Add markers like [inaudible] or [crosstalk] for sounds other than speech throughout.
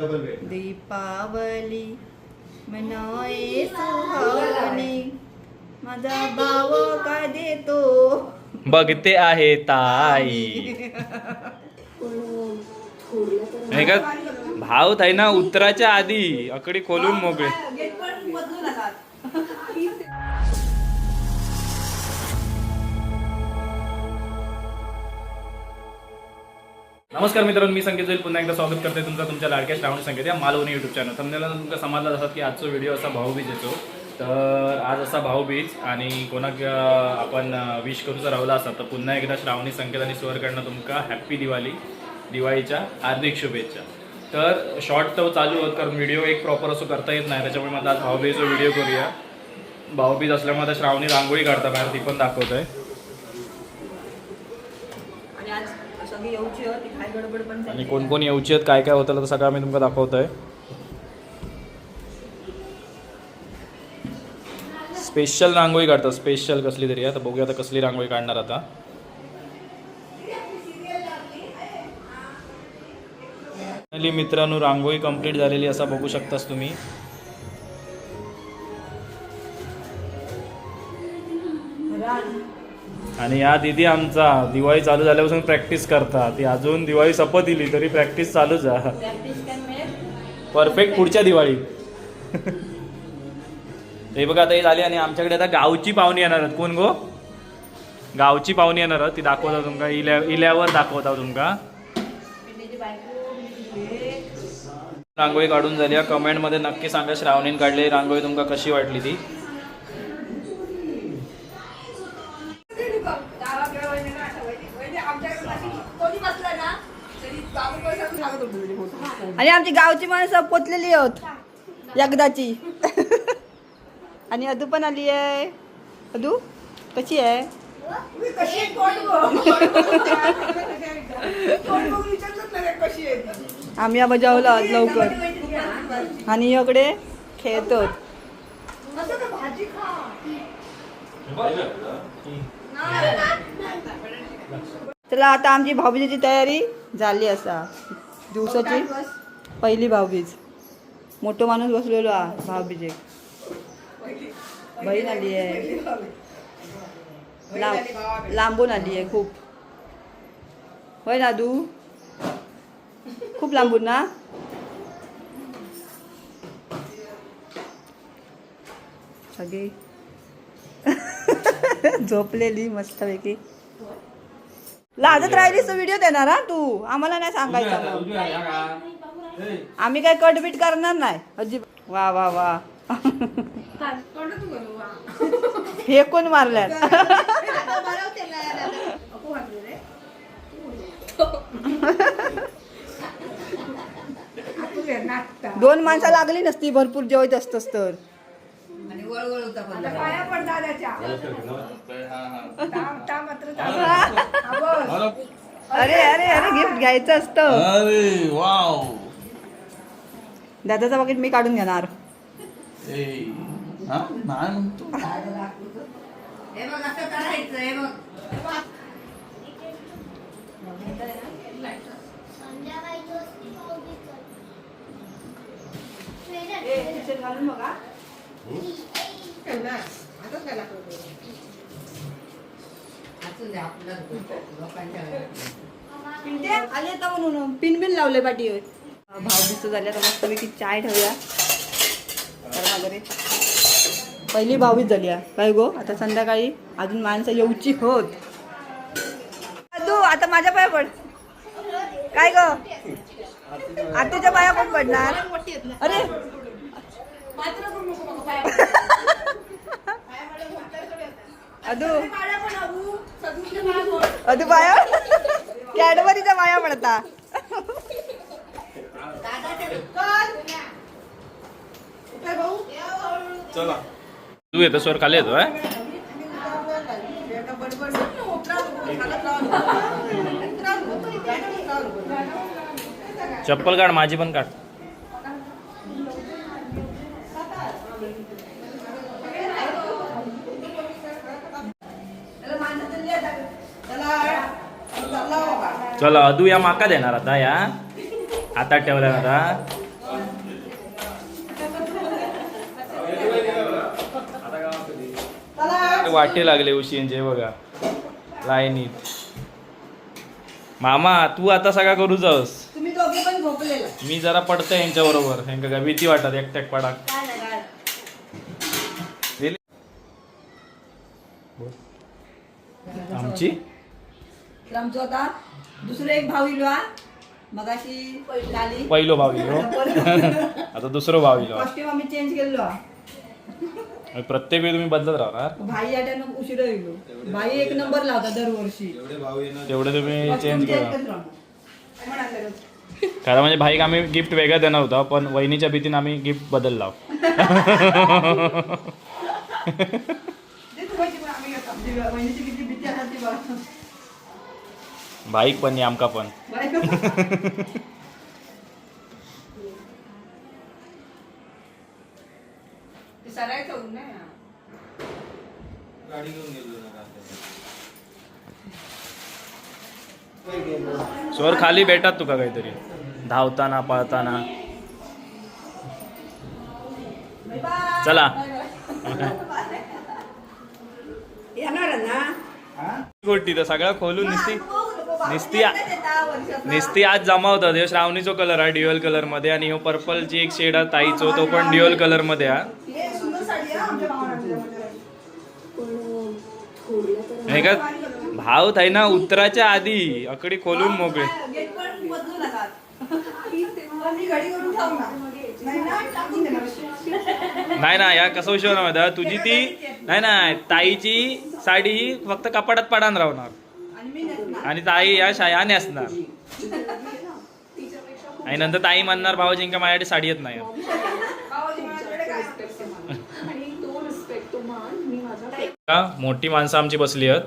दीपावली मनाए सुहावणे माझा भाव काय देतो? बघते आहे ताई. नाही का भाव ताई ना उतराच्या आधी अकडी खोलून मोकळे. नमस्कार मित्रांनो मी संकेत जोईल. पुन्हा एकदा स्वागत करते तुमचं तुमच्या लाडक्या श्रावण संकेत या मालवणी युट्यूब चॅनल समजायला तुमचा समजला असतात की आजचा व्हिडिओ असा भाऊबीज येतो. तर आज असा भाऊबीज आणि कोणाक आपण विश करूचा राहिला असा. तर पुन्हा एकदा श्रावणी संकेत आणि स्वरकडनं तुमका हॅप्पी दिवाळी दिवाळीच्या हार्दिक शुभेच्छा. तर शॉर्ट तर चालू होत कारण व्हिडिओ एक प्रॉपर असं करता येत नाही. त्याच्यामुळे मला आज भाऊबीजचा व्हिडिओ करूया. भाऊबीज असल्यामुळे आता श्रावणी रांगोळी काढता बाहेर ती पण दाखवत आहे सगळी येऊची होती काय गडबड पण झाली. आणि कोण कोण येऊची आहेत काय काय होतं तर सगळं आम्ही तुमका दाखवतोय. स्पेशल रांगोळी काढतात स्पेशल कसली तरी आता बघूया आता कसली रांगोळी काढणार आता. Finally मित्रांनो रांगोळी कंप्लीट झालेली असा बघू शकतास तुम्ही. आणि या दिदी आमचा दिवाळी चालू झाल्यापासून प्रॅक्टिस करता ती अजून दिवाळी सपत दिली तरी प्रॅक्टिस चालूच आहे परफेक्ट पुढच्या दिवाळी. हे बघा आता हे झाली आणि आमच्याकडे आता गावची पाहुणी येणार आहेत. कोण गो? गावची पाहुणी येणार आहेत. ती दाखवता तुमका. इल्या इल्यावर दाखवता तुमका. रांगोळी काढून झाली. कमेंटमध्ये नक्की सांगा. श्रावणीन काढलेली रांगोळी तुमका कशी वाटली ती? आणि आमची गावची माणसं पोचलेली आहोत. एकदाची आणि अदू पण आली आहे. अदू कशी आहे? आम्ही बजावला लवकर. आणि इकडे खेळतो चला आता आमची भाऊबीजेची तयारी झाली असा. दिवसाची. पहिली भाऊबीज. मोठं माणूस बसलेलो हा भाऊबीजेक बहीण आली आहे. लांब लांबून आली आहे खूप. होय ना तू खूप लांबून ना? सगळी. [laughs] झोपलेली मस्तपैकी. लाजत राहिलीस व्हिडिओ देणार हा तू? आम्हाला नाही सांगायचं. आम्ही काय कटबीट करणार नाही. अजिब वा वा वा. हे कोण मारल्यात दोन माणसं लागली नसती भरपूर जेवत असतस तर. अरे अरे अरे गिफ्ट घ्यायचं असतं. अरे वाव दादाचा बकेट मी काढून घेणार. ए हा? नाही म्हणतो. आले म्हणून. पिन बिन लावले पाठी भाव दिसत झाल्या तर मस्त पैकी चाय ठेवूया. तर पहिली भावीच झाली आहे. काय गो? आता संध्याकाळी अजून माणसं येऊची होत. तू आता माझ्या पाया पड. काय ग? आतूच्या पाया पण पडणार? अरे! अदू अदू पाया कॅडबरीचा पाया पडता. तू येतो स्वर खाली येतो आहे चप्पल काढ माझी पण काढ. चला अदू या माका देणार आता या. हातात ठेवल्या आता. वाटे लागले उशींचे बघा. लाईनीत मामा तू आता सगळा करू झोपलेला. मी जरा पडतोय यांच्या बरोबर ह्यांका काय भीती वाटत एकट्याक पडा. आमची? आमचं आता. दुसरं एक भाऊ इलो मगाशी पहिलो भाव इलो. [laughs] आता दुसरं भाव इलो. आम्ही चेंज केलो प्रत्येक वेळी तुम्ही बदलत राहणार. भाई याच्यानं उशिरा येलो भाई एक नंबर लावता दरवर्षी. तेवढे तुम्ही चेंज करा? खरं म्हणजे भाईक आम्ही गिफ्ट वेगळं देणार होता पण वहिनीच्या भीतीने आम्ही गिफ्ट बदलला ते तुम्हाची पण. भाईक पण. आणि आमका पण बायको. ते सरायचं होऊन नाही ना. स्वर खाली भेटात तुका काहीतरी धावताना पळताना बाय बाय. चला. Bye [laughs] bye. येणार ना गोष्टी तर सगळं खोलून निसती निस्ती- निस्ती निस्ती आज जमा होतात हे श्रावणीचो कलर आहे ड्युअल कलरमध्ये आणि हो पर्पलची एक शेड आहे ताईचो तो पण ड्युअल कलरमध्ये हा नाही का? भाव थाय ना उतराच्या आधी अकडी खोलून मोकळे. नाही ना नाही या कसं विषय होणार तुझी ती नाही ना ताईची साडी ही फक्त कपाटात पडान राहणार. आणि ताई या शाया असणार. आणि नंतर ताई म्हणणार भाऊ जिंका माझ्याकडे साडी येत नाही भावाजी माझ्याकडे काय आणि तो रिस्पेक्ट तो मान मी माझा का मोठी माणसं आमची बसली आहेत.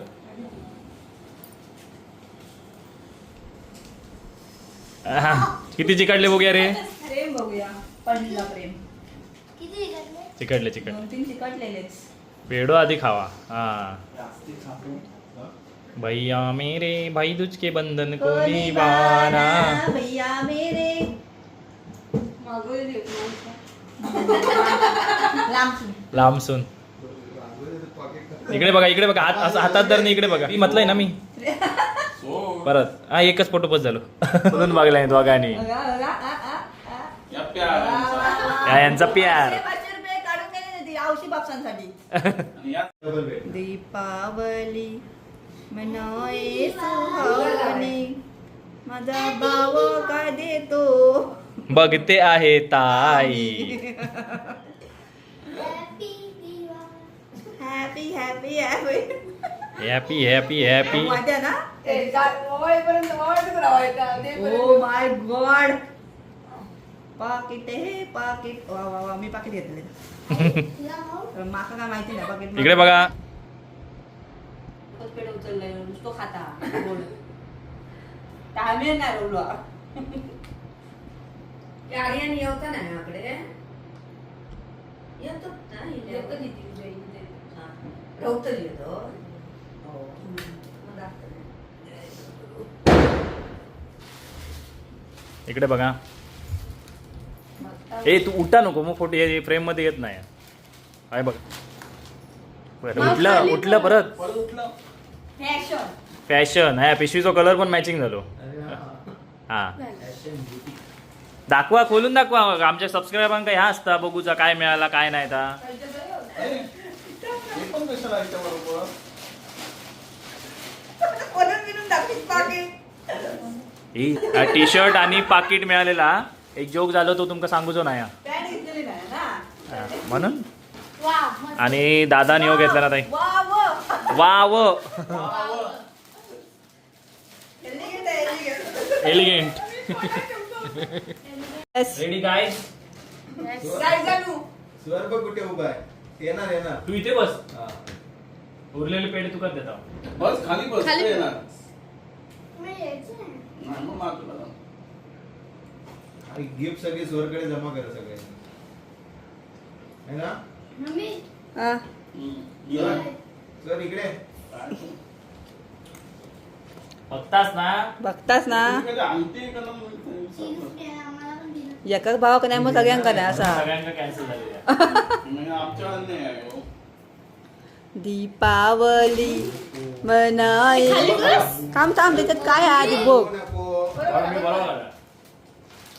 आहा, किती चिकटले बघूया रे. प्रेम बघूया पडला प्रेम चिकटले? चिकटले दोन तीन चिकटलेलेच. पेडो आधी खावा. हा. भैया मेरे भाई दूज के बंधन को निभाना. भैया मेरे. मागवली लांब लांब सुन. इकडे बघा इकडे बघा. हात असं हातात धरून इकडे बघा. मी म्हटलंय ना मी. परत. हा एकच फोटो पोस्ट झालो. म्हणून बघलाय दोघांनी. यांचा प्यार. पाचशे रुपये काढून गेले ना ती आवशी बापसांसाठी. आणि या दीपावली मनोये माझा भाव काय देतो? बघते आहे ताई. [laughs] Happy happy happy happy happy happy मजा ना ओ ओ माय गॉड पाकिट हे पाकिट वा वा वा मी पाकिट घेतले माका काय माहिती नाही पाकिट इकडे बघा पेड उचललाय नुसतो खाता गोड टायमे नाही रोवलो आर्यन येवता ना आकडे येतो ना येतो ती इकडे बघा. ए तू उठा नको मग फोटो फ्रेममध्ये येत नाही. आहे बघ. बरं उठलं उठलं परत. परत उठलं. फॅशन फॅशन हा पिशवीचा कलर पण मॅचिंग झालो. हा. दाखवा खोलून दाखवा. आमच्या सबस्क्रायबांका ह्या असता बघूचा काय मिळाला काय नाही ता हे बरोबर टी शर्ट आणि पाकिट मिळालेला. एक जोक झालो तो तुमका सांगूचो नाही. हा. हा, म्हणून? आणि दादा नियो घेतला ना ताई? वा व एलिगेंट. रेडी काय काय जानू स्वर बघ कुठे उभा आहे? येणार येणार. तू इथे बस. हा. उरलेले पेढे तुकाच देता बस खाली बस खाली ते. येणार. नाही मग. आणि गिफ्ट सगळी स्वरकडे जमा करा सगळे. है ना? हा. हम्म. ये. सर इकडे. बघतास ना? बघतास ना. एकाच भावाक नाही मग सगळ्यांका नाही असा. सगळ्यांना कॅन्सल झालेला म्हणजे आमच्या नाही आहे हो. दीपावली मनाई. थांब थांब त्याच्यात काय आहे आधी बघ. बरं, मी बरोबर आला.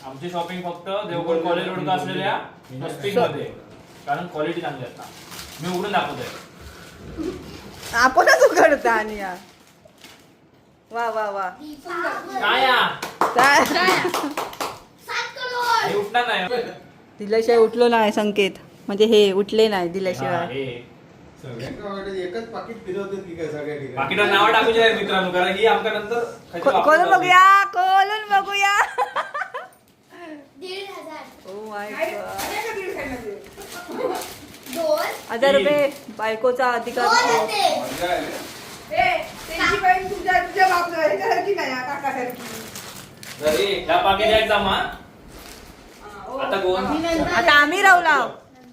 आमची शॉपिंग फक्त देवगड कॉलेज रोड असलेल्या स्वस्तिकमध्ये. कारण क्वालिटी चांगली असतात. मी उघडून दाखवतोय. आपणच उघडता आणि या. वा वा वा. काय हा? काय- हे उठणार नाही. दिल्याशिवाय उठलो नाही संकेत. म्हणजे हे उठले नाही हा, दिल्याशिवाय हे. वाटत एकच पाकिट फिरवतात की काय सगळ्या ठिकाणी? बाकीच्या नाव टाकूचे आहेत मित्रांनो कारण ही आमच्या नंतर खायची खो- वापरून खोलून जाते. बघूया खोलून बघूया? दीड हजार. Oh my God? दोन. हजार रुपये बायकोचा अधिकार दोन असतो. होते. मजा आहे. हा, ह्या जमा. आता आम्ही राहुला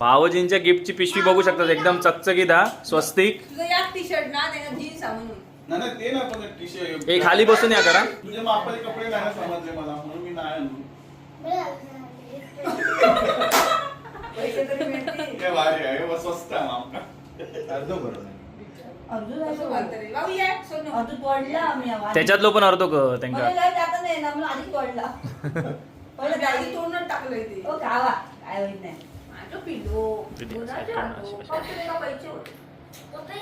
भावजींच्या गिफ्टची पिशवी बघू शकतात. एकदम चकचकीत हा. स्वस्तिक. तुझं याच टी शर्ट ना त्याच्यात जीन्स आहे म्हणून नाही नाही, ते ना पण टी शर्ट हे खाली बसून या करा. तुझ्या मापाचे कपडे नाही ना समजले मला म्हणून मी नाही आणलो. पैसे तरी मिळतील. हे भारी आहे हे स्वस्त आहे माप. अर्ध बरोबर असं बोलतं रे. बाबू ये, सोनू. त्याच्यातलो पण अर्धो क त्यांका. मला [laughs] आधी तोंडात टाकलंय ते. माझं पिल्लू. पिल्लू, गुणाचे पैसे होते.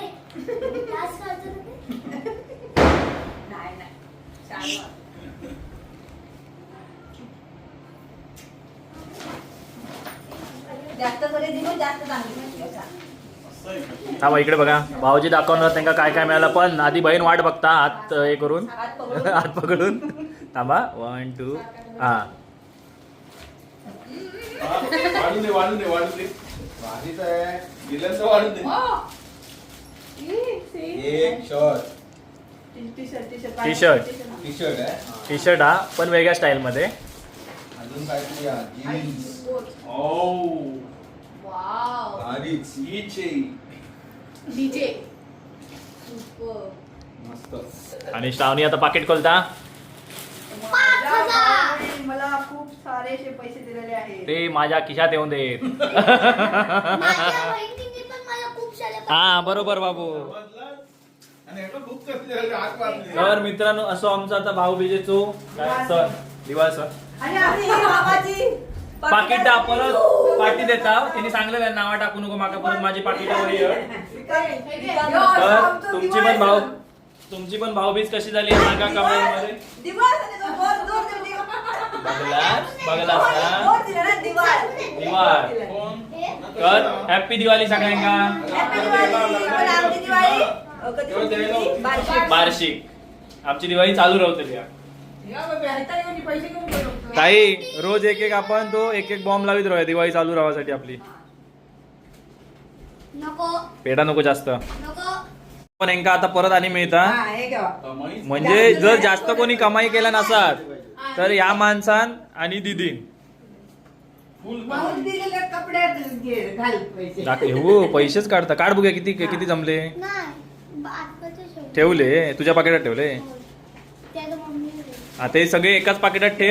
नाही नाही. जास्त कडे दिलो जास्त चांगली आहे? हा इकडे बघा. भाऊजी दाखवणार त्यांना काय काय मिळालं. पण आधी बहीण वाट बघता हात अ, हे करून. हात पकडून. हात पकडून. थांबा. वन टू हा. हा, वाढून दे वाढून दे वाढून दे. भारीच आहे. दिल्यांचं वाढून दे? एक shirt T shirt T shirt T shirt. T shirt आहे? टी शर्ट हा. पण वेगळ्या स्टाईल मध्ये. अजून काहीतरी जीन्स. ओ वाव. भारीच. हीचे डीजे मस्त. आणि श्रावणी आता पाकिट खोलता मला सारेशे पैसे दिलेले आहेत. ते माझ्या खिशात येऊन देत. माझ्या बहिणीने पण मला खूप सारे हा बरोबर बाबू. आणि ह्याला खूप कसले हात मारले तर मित्रांनो असो आमचा आता भाऊ बीजेचो काय सण दिवाळ सण आणि आपली ही पाकिट परत पाठी देता. त्यांनी सांगलेलं नावा टाकू नको माका परत माझी पाकिटावर ये. तर तुमची पण भाऊ तुमची पण भाऊबीज कशी झाली हे सांगा कमेंटमध्ये दिवस आणि तो दोन दोन दिवस दिवस. बघलास बघलास ना? दोन दिले ना दिवाळ. दिवाळ. कोण? तर हॅपी दिवाळी सगळ्यांका Happy दिवाळी. पण आमची दिवाळी. अ, कधी तेव्हा द्यायला होती. बारशी. वार्षिक आमची दिवाळी चालू राहते गेलो. काही रोज एक एक आपण तो एक एक बॉम्ब लावित राहूया दिवाळी चालू राहण्यासाठी आपली. नको. पेटा नको जास्त. नको. पण यांका आता परत आणि मिळता. हा, हे घ्या. म्हणजे जर जास्त कोणी कमाई केला नसात तर या माणसान आणि दिदीन. घे, घाल पैसे. दाखव हो पैसेच काढता. काढ बघूया किती किती जमले. नाही आत्ताचे शेवट ठेवले तुझ्या पाकिटात ठेवले. त्या मम्मी आता हे सगळे एकाच पाकिटात ठेव.